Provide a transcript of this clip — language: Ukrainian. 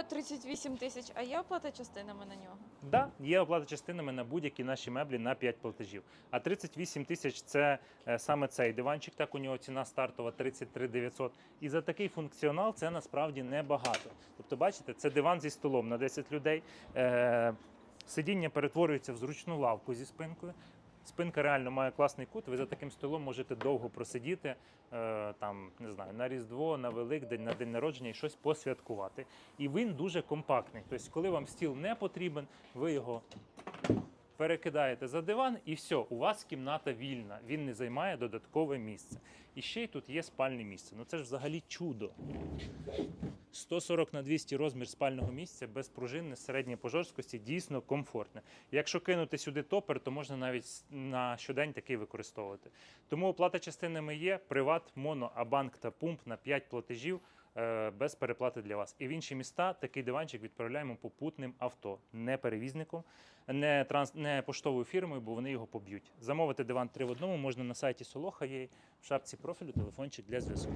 Ого, 38 тисяч, а є оплата частинами на нього? Да, є оплата частинами на будь-які наші меблі на 5 платежів. А 38 тисяч це е, саме цей диванчик. Так у нього ціна стартова 33 900. І за такий функціонал це насправді небагато. Тобто, бачите, це диван зі столом на 10 людей. Е, Сидіння перетворюється в зручну лавку зі спинкою. Спинка реально має класний кут. Ви за таким столом можете довго просидіти, е, там не знаю, на Різдво, на Великдень, на день народження і щось посвяткувати. І він дуже компактний. Тобто, коли вам стіл не потрібен, ви його перекидаєте за диван, і все, у вас кімната вільна. Він не займає додаткове місце. І ще й тут є спальне місце. Ну це ж взагалі чудо. 140 на 200 розмір спального місця без пружини середньої по жорсткості дійсно комфортне. Якщо кинути сюди топер, то можна навіть на щодень такий використовувати. Тому оплата частинами є, приват, моно, абанк та пумп на 5 платежів е, без переплати для вас. І в інші міста такий диванчик відправляємо попутним авто, не перевізником, не, транс, не поштовою фірмою, бо вони його поб'ють. Замовити диван 3 в одному можна на сайті Солоха є в шапці профілю телефончик для зв'язку.